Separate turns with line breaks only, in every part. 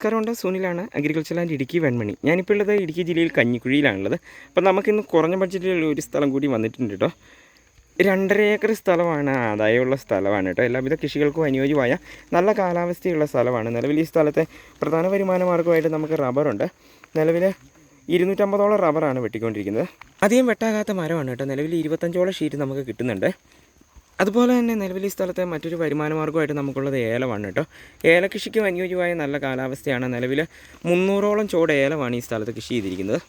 നമസ്കാരമുണ്ട് സുനിലാണ് agriculture and Idukki Venmani. ഞാനിപ്പോൾ ഉള്ളത് ഇടുക്കി ജില്ലയിൽ കഞ്ഞിക്കുഴിയിലാണുള്ളത്. അപ്പോൾ നമുക്കിന്ന് കുറഞ്ഞ ബഡ്ജറ്റിലുള്ള ഒരു സ്ഥലം കൂടി വന്നിട്ടുണ്ട് കേട്ടോ രണ്ടര ഏക്കർ സ്ഥലമാണ് ആദായമുള്ള സ്ഥലമാണ് കേട്ടോ എല്ലാവിധ കൃഷികൾക്കും അനുയോജ്യമായ നല്ല കാലാവസ്ഥയുള്ള സ്ഥലമാണ്. നിലവിൽ ഈ സ്ഥലത്തെ പ്രധാന വരുമാന മാർഗമായിട്ട് നമുക്ക് റബ്ബറുണ്ട് നിലവിൽ ഇരുന്നൂറ്റമ്പതോളം റബ്ബറാണ് വെട്ടിക്കൊണ്ടിരിക്കുന്നത്. അധികം വെട്ടാകാത്ത മരമാണ് കേട്ടോ നിലവിൽ ഇരുപത്തഞ്ചോളം ഷീറ്റ് നമുക്ക് കിട്ടുന്നുണ്ട്. അതുപോലെ തന്നെ നിലവിൽ ഈ സ്ഥലത്തെ മറ്റൊരു വരുമാന മാർഗമായിട്ട് നമുക്കുള്ളത് ഏലമാണ് കേട്ടോ. ഏലകൃഷിക്കും അനുയോജ്യമായ നല്ല കാലാവസ്ഥയാണ് നിലവിൽ മുന്നൂറോളം ചോട് ഏലമാണ് ഈ സ്ഥലത്ത് കൃഷി ചെയ്തിരിക്കുന്നത്.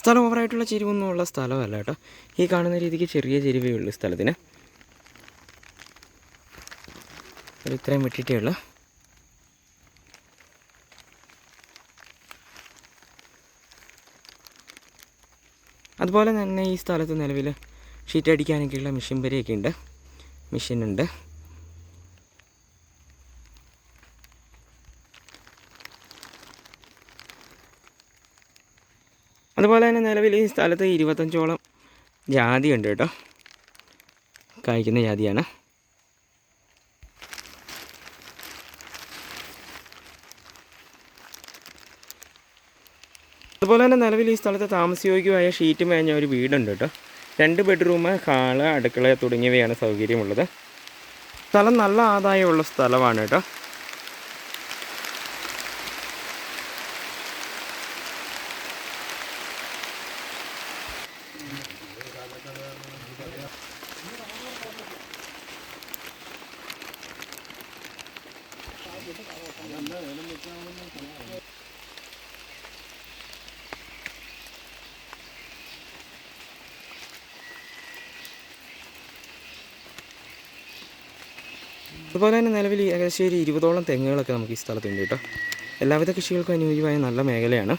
സ്ഥലം ഓവറായിട്ടുള്ള ചെരുവൊന്നും ഉള്ള സ്ഥലമല്ല കേട്ടോ. ഈ കാണുന്ന രീതിക്ക് ചെറിയ ചെരുവേ ഉള്ളൂ സ്ഥലത്തിന്. ഒരു ഇത്രയും വിട്ടിട്ടേ ഉള്ളൂ. അതുപോലെ തന്നെ ഈ സ്ഥലത്ത് നിലവിൽ ഷീറ്റ് അടിക്കാനൊക്കെയുള്ള മെഷീൻ വരെയൊക്കെ ഉണ്ട്. മെഷീനുണ്ട് അതുപോലെ തന്നെ നിലവിൽ ഈ സ്ഥലത്ത് ഇരുപത്തഞ്ചോളം ജാതിയുണ്ട് കേട്ടോ. കായ്ക്കുന്ന ജാതിയാണ്. അതുപോലെ തന്നെ നിലവിൽ ഈ സ്ഥലത്ത് താമസയോഗ്യമായ ഷീറ്റ് മേഞ്ഞ ഒരു വീടുണ്ട് കേട്ടോ. രണ്ട് ബെഡ്റൂം ഹാൾ അടുക്കള തുടങ്ങിയവയാണ് സൗകര്യമുള്ളത്. സ്ഥലം നല്ല ആദായമുള്ള സ്ഥലമാണ് കേട്ടോ. അതുപോലെ തന്നെ നിലവിൽ ഏകദേശം ഒരു ഇരുപതോളം തെങ്ങുകളൊക്കെ നമുക്ക് ഈ സ്ഥലത്തുണ്ട് കേട്ടോ. എല്ലാവിധ കൃഷികൾക്കും അനുയോജ്യമായ നല്ല മേഖലയാണ്.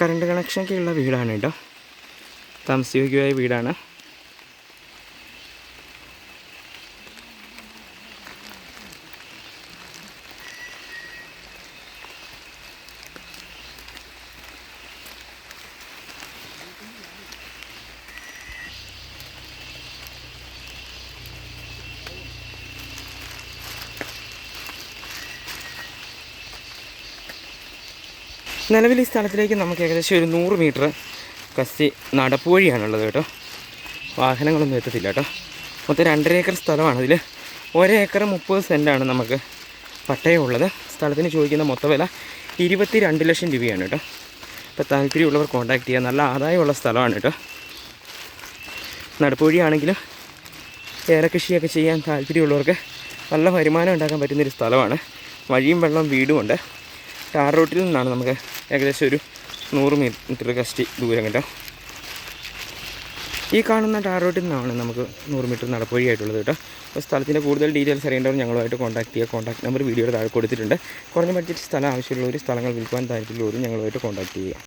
കറണ്ട് കണക്ഷനൊക്കെ ഉള്ള വീടാണ് കേട്ടോ. താമസയോഗ്യമായ വീടാണ്. നിലവിൽ ഈ സ്ഥലത്തിലേക്ക് നമുക്ക് ഏകദേശം ഒരു നൂറ് മീറ്റർ കസ്റ്റി നടപ്പ് വഴിയാണുള്ളത് കേട്ടോ. വാഹനങ്ങളൊന്നും എത്തത്തില്ല കേട്ടോ. മൊത്തം രണ്ടര ഏക്കർ സ്ഥലമാണ് ഇതിൽ ഒരേക്കർ മുപ്പത് സെന്റാണ് നമുക്ക് പട്ടയമുള്ളത് സ്ഥലത്തിന് ചോദിക്കുന്ന മൊത്തം വില ഇരുപത്തി രണ്ട് ലക്ഷം രൂപയാണ് കേട്ടോ. അപ്പോൾ താല്പര്യമുള്ളവർ കോൺടാക്ട് ചെയ്യുക നല്ല ആദായമുള്ള സ്ഥലമാണ് കേട്ടോ. നടപ്പ് വഴിയാണെങ്കിലും ഏലകൃഷിയൊക്കെ ചെയ്യാൻ താല്പര്യമുള്ളവർക്ക് നല്ല വരുമാനം ഉണ്ടാക്കാൻ പറ്റുന്നൊരു സ്ഥലമാണ്. വഴിയും വെള്ളവും വീടുമുണ്ട് ടാർ റോട്ടിൽ നിന്നാണ് നമുക്ക് ഏകദേശം ഒരു നൂറ് മീറ്റർ കഷ്ടി ദൂരം കേട്ടോ. ഈ കാണുന്ന ടാർ റോട്ടിൽ നിന്നാണ് നമുക്ക് നൂറ് മീറ്റർ നടപ്പുവഴിയായിട്ടുള്ളത് കേട്ടോ. അപ്പോൾ സ്ഥലത്തിന്റെ കൂടുതൽ ഡീറ്റെയിൽസ് അറിയേണ്ടവർ ഞങ്ങളുമായിട്ട് കോൺടാക്ട് ചെയ്യുക. കോൺടാക്ട് നമ്പർ വീഡിയോയുടെ താഴെ കൊടുത്തിട്ടുണ്ട്. കുറഞ്ഞ ബഡ്ജറ്റ് സ്ഥലം ആവശ്യമുള്ളവർ സ്ഥലങ്ങൾ വിൽക്കുവാൻ താല്പര്യമുള്ളവരും ഞങ്ങളുമായിട്ട് കോൺടാക്ട് ചെയ്യുക.